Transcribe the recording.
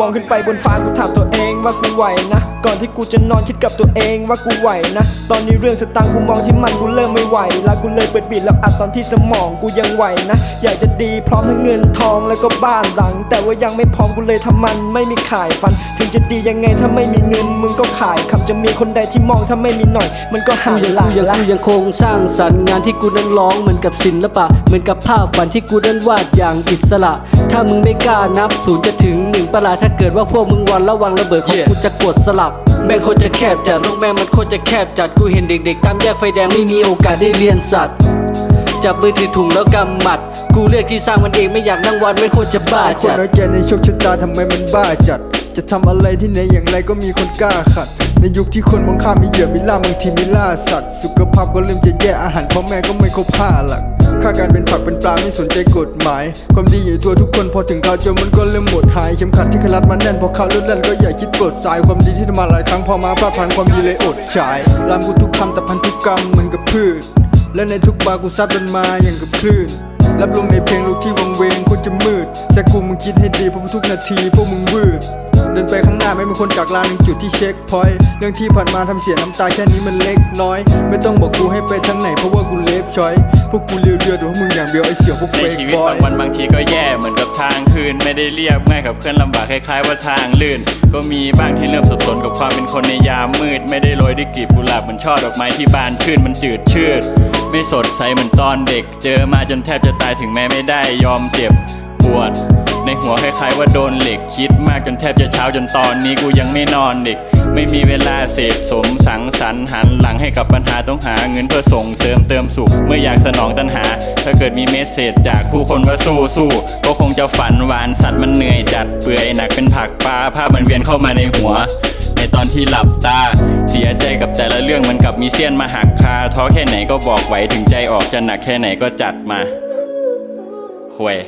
มองขึ้นไปบนฟ้ากูถามตัวเองว่ากูไหวนะ ก่อนที่กูจะนอนคิดกับตัวเองว่ากูไหวนะ ตอนนี้เรื่องสตางค์กูมองที่มันกูเริ่มไม่ไหวแล้วกูเลยเปิดบีดแล้วอัดตอนที่สมองกูยังไหวนะ อยากจะดีพร้อมทั้งเงินทองแล้วก็บ้านหลัง แต่ว่ายังไม่พร้อมกูเลยทำมันไม่มีขายฟัน ถึงจะดียังไงถ้าไม่มีเงินมึงก็ขายคำจะมีคนใดที่มองถ้าไม่มีหน่อย มันก็หากูยังหลากูยังกูยังคงสร้างสรรค์งานที่กูนั้นร้องเหมือนกับศิลปะ เหมือนกับภาพฝันที่กูนั้นวาดอย่างอิสระ ถ้ามึงไม่กล้านับศูนย์จะถึงหนึ่งประหลาดถ้าเกิดว่าพวกมึงวันระวังระเบิดของ Yeah กูจะกดสลักแม่งโคตรจะแคบจัดโลกแม่งมันโคตรจะแคบจัดกูเห็นเด็กๆตามแยกไฟแดงไม่มีโอกาสได้เรียนสัตว์จับมือถือถุงแล้วกำหมัด กูเลือกที่สร้างมันเองไม่อยากนั่งวันไม่โคตรจะบ้าคนจัดน้อยใจในโชคชะตาทำไมมันบ้าจัด จะทำอะไรที่ไหนอย่างไรก็มีคนกล้าขัด ในยุคที่คนมองข้ามมีเหยื่อมีล่าบางทีมีล่าสัตว์ สุขภาพก็เริ่มจะแย่อาหารพ่อแม่ก็ไม่ครบห้าหลัก ค่าการเป็นผักเป็นปลาไม่สนใจกฎหมาย ความดีอยู่ในตัวทุกคนพอถึงคราเจอมันก็เริ่มหมดหายเข็มขัดที่ขลัดมันแน่นพอเขาลุ่นแล่นก็อย่าคิดกดสายความดีที่ทำมาหลายครั้งพอมาพลาดพลังความดีเลยอดฉายลามกูทุกคำแต่พันธุกรรมเหมือนกับพืช และในทุกบากูซัดมันมาอย่างกับคลื่นรับลงในเพลงลูกที่วังเวงคุณจะมืดแต่กูมึงคิดให้ดีเพราะทุกนาทีพวกมึงวืด ไปข้างหน้าไม่มีคนจากลานหนึ่งจุดที่เช็คพอยต์เรื่องที่ผ่านมาทำเสียน้ำตาแค่นี้มันเล็กน้อย ไม่ต้องบอกกูให้ไปทางไหนเพราะว่ากูเล็บชอย พวกกูเรียวเดือดแต่พวกมึงอย่างเดียวไอเสี่ยวพวกในเฟกชีวิตบอบายงวันบางทีก็แย่เหมือนกับทางคืนไม่ได้เรียบง่ายกับเคลื่อนลำบากคล้ายๆว่าทางลื่น ก็มีบ้างที่เริ่มสับสนกับความเป็นคนในยามมืด ไม่ได้โรยด้วยกลีบกุหลาบเหมือนช่อดอกไม้ที่บานชื่นมันจืดชืดไม่สดใสเหมือนตอนเด็ก เจอมาจนแทบจะตายถึงแม้ไม่ได้ยอมเจ็บปวด ในหัวคล้ายๆว่าโดนเหล็กคิดมากจนแทบจะเช้าจนตอนนี้กูยังไม่นอนเด็กไม่มีเวลาเสพสมสังสรรค์หันหลังให้กับปัญหาต้องหาเงินเพื่อส่งเสริมเติมสุข เมื่ออยากสนองตัณหา ถ้าเกิดมีเมสเซจจากผู้คนว่าสู้สู้ก็คงจะฝันหวานสัตว์มันเหนื่อยจัดเปื่อยหนักเป็นผักปลาภาพมันเวียนเข้ามาในหัวในตอนที่หลับตา เสียใจกับแต่ละเรื่องมันกับมีเสี้ยนมาหักคาท้อแค่ไหนก็บอกไหวถึงใจออกจะหนักแค่ไหนก็จัดมาควย